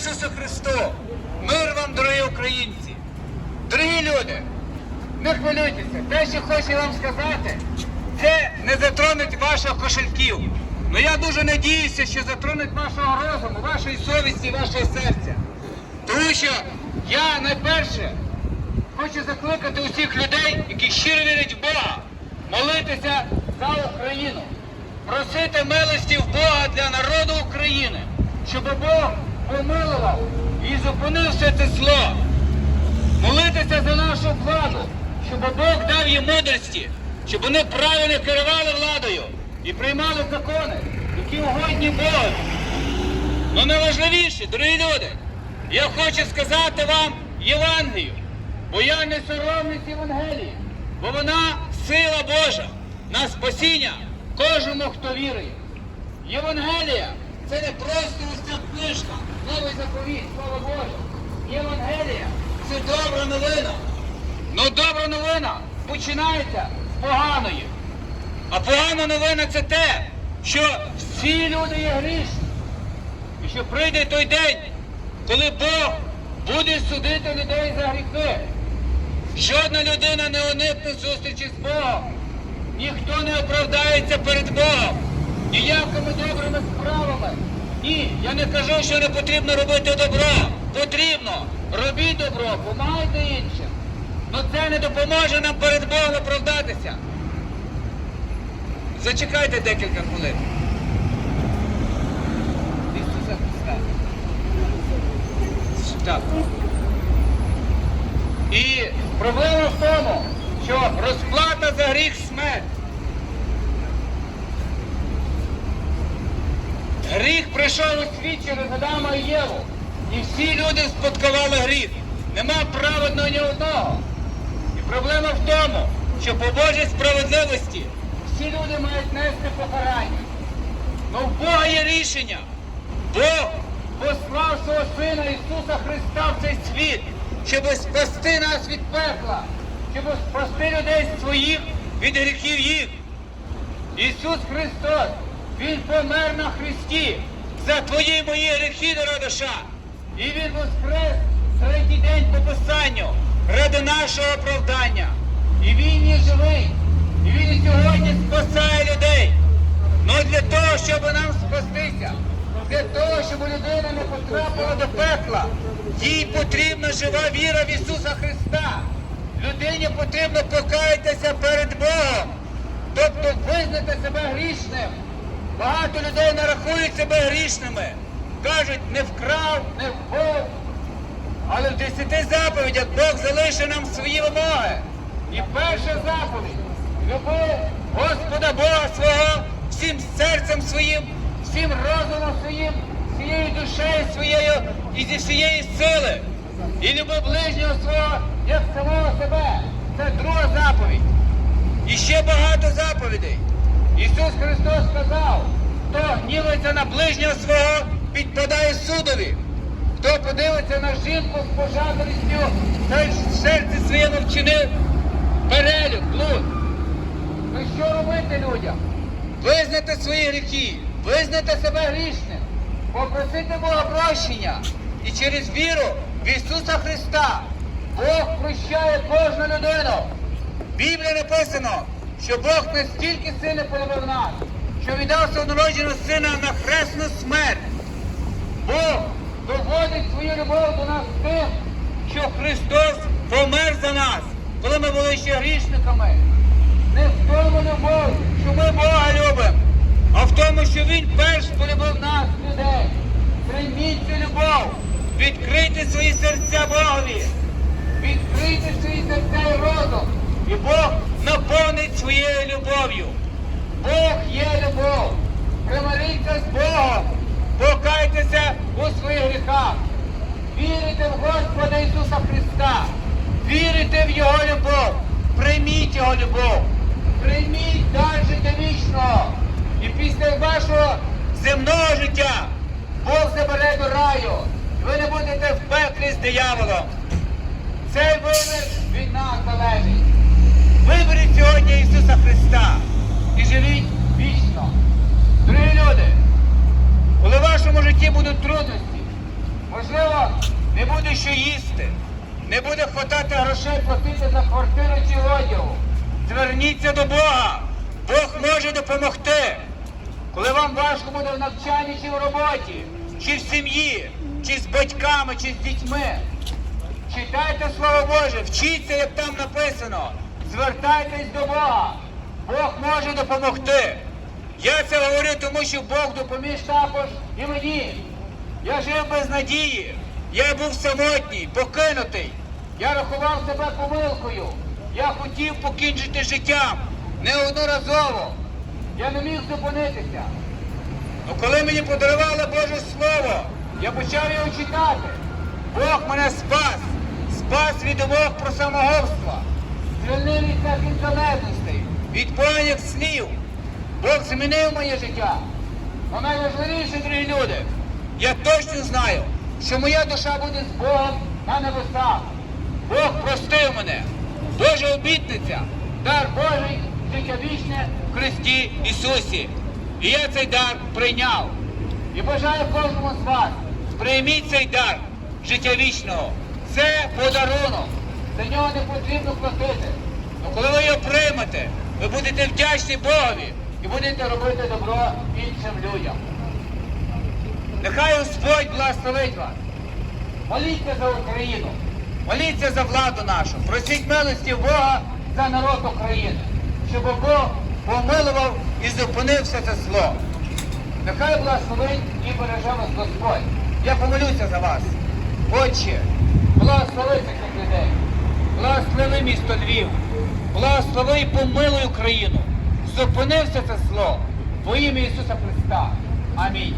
Ісусу Христу! Мир вам, дорогі українці! Дорогі люди! Не хвилюйтеся, те, що хочу вам сказати, це не затронуть ваших кошельків. Ну я дуже надіюся, що затронуть вашого розуму, вашої совісті, вашого серця. Тому що я найперше хочу закликати усіх людей, які щиро вірять в Бога, молитися за Україну, просити милості в Бога для народу України, щоб Бог помилував і зупинив все це зло. Молитися за нашу владу, щоб Бог дав їм мудрості, щоб вони правильно керували владою і приймали закони, які угодні Богу. Ну найважливіше, дорогі люди, я хочу сказати вам Євангелію, бо я не соромлюсь Євангелії, бо вона сила Божа на спасіння кожному, хто вірує. Євангелія це не просто ось книжка, новий заповіт, слава Боже. Євангелія це добра новина. Ну добра новина починається з поганої. А погана новина це те, що всі люди є грішні. І що прийде той день, коли Бог буде судити людей за гріхи. Жодна людина не уникне зустрічі з Богом. Ніхто не оправдається перед Богом. Ніякими добрими справами. Ні, я не кажу, що не потрібно робити добро. Потрібно. Робіть добро, помагайте іншим. Але це не допоможе нам перед Богом оправдатися. Зачекайте декілька хвилин. Ісуса Христа. Так. І проблема в тому, що розплата за гріх смерть. Гріх прийшов у світ через Адама і Єву. І всі люди спадкували гріх. Нема праведного ні одного. І проблема в тому, що по Божій справедливості всі люди мають нести покарання. Ну в Бога є рішення. Бог послав свого Сина Ісуса Христа в цей світ, щоб спасти нас від пекла, щоб спасти людей своїх від гріхів їх. Ісус Христос, Він помер на Христі за твої мої гріхи, народоша. І Він воскрес третій день по Писанню ради нашого оправдання. І Він є живий. І Він і сьогодні спасає людей. Ну для того, щоб нам спастися, для того, щоб людина не потрапила до пекла, їй потрібна жива віра в Ісуса Христа. Людині потрібно покаятися перед Богом, тобто визнати себе грішним. Багато людей не рахують себе грішними. Кажуть, не вкрав, не вбив. Але в десяти заповідях Бог залишив нам свої вимоги. І перша заповідь люби Господа Бога свого всім серцем своїм, всім розумом своїм, всією душею своєю і зі всієї сили. І люби ближнього свого, як самого себе. Це друга заповідь. І ще багато заповідей. Ісус Христос сказав, хто гнівається на ближнього свого, підпадає судові. Хто подивиться на жінку з пожадливістю, той в серці своєму вчинив перелюб, блуд. Ну що робити людям? Визнати свої гріхи, визнати себе грішним, попросити Бога прощення. І через віру в Ісуса Христа Бог прощає кожну людину. В Біблії написано, що Бог настільки сильно полюбив нас, що віддав свого народженого сина на хресну смерть. Бог доводить свою любов до нас тим, що Христос помер за нас, коли ми були ще грішниками. Не в тому любов, що ми Бога любимо, а в тому, що Він перш полюбив нас, людей. Прийміть цю любов, відкрийте свої серця Богові, відкрийте свої серця і розум, і Бог своєю любов'ю. Бог є любов. Примиріться з Богом, покайтеся у своїх гріхах. Вірите в Господа Ісуса Христа, вірите в Його любов, прийміть Його любов, прийміть дар життя вічного. І після вашого земного життя Бог забере до раю. Ви не будете в пеклі з дияволом. Цей вибір від нас залежить. Виберіть сьогодні Ісуса Христа і живіть вічно. Дорогі люди, коли в вашому житті будуть трудності, Можливо, не буде що їсти, не буде хватати грошей платити за квартиру чи одягу. Зверніться до Бога. Бог може допомогти. Коли вам важко буде в навчанні чи в роботі, чи в сім'ї, чи з батьками, чи з дітьми. Читайте Слово Боже, вчіться, як там написано. Звертайтесь до Бога. Бог може допомогти. Я це говорю, тому що Бог допоміг також і мені. Я жив без надії. Я був самотній, покинутий. Я рахував себе помилкою. Я хотів покінчити життям неодноразово. Я не міг зупинитися. Ну коли мені подарували Боже Слово, я почав його читати. Бог мене спас, спас від думок про самогубство, звільнив від залежностей, від поганих снів. Бог змінив моє життя. Но найважливіше, дорогі люди, я точно знаю, що моя душа буде з Богом на небесах. Бог простив мене. Божа обітниця, дар Божий, життя вічне в Христі Ісусі. І я цей дар прийняв. І бажаю кожному з вас, прийміть цей дар життя вічного. Це подарунок. За потрібно платити. Ну коли ви його приймете, ви будете вдячні Богові і будете робити добро іншим людям. Нехай Господь благословить вас. Моліться за Україну, моліться за владу нашу, просіть милості Бога за народ України, щоб Бог помилував і зупинив все це зло. Нехай благословить і береже вас Господь. Я помолюся за вас. Отче, благослови цих людей, благослови місто Львів, благослови і помилуй Україну. Зупини все це зло во ім'я Ісуса Христа. Амінь.